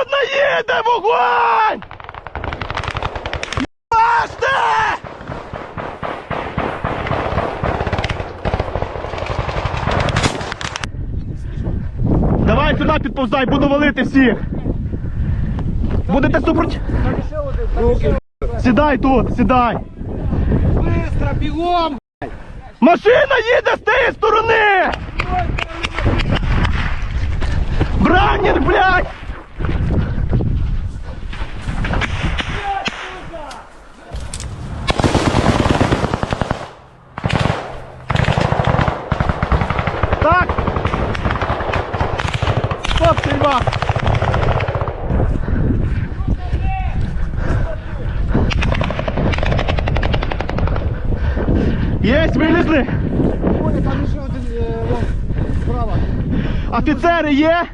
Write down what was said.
одна їде! Вогонь! Бачте! Давай сюди підповзай, буду валити всіх. Будете супроти... Сідай тут, сідай. Быстро, бігом! Машина їде з тієї сторони! Браннер, блядь! Стоп, стрельба! Єсть, вилізли! Оля, там ще один е, справа. Офіцери є?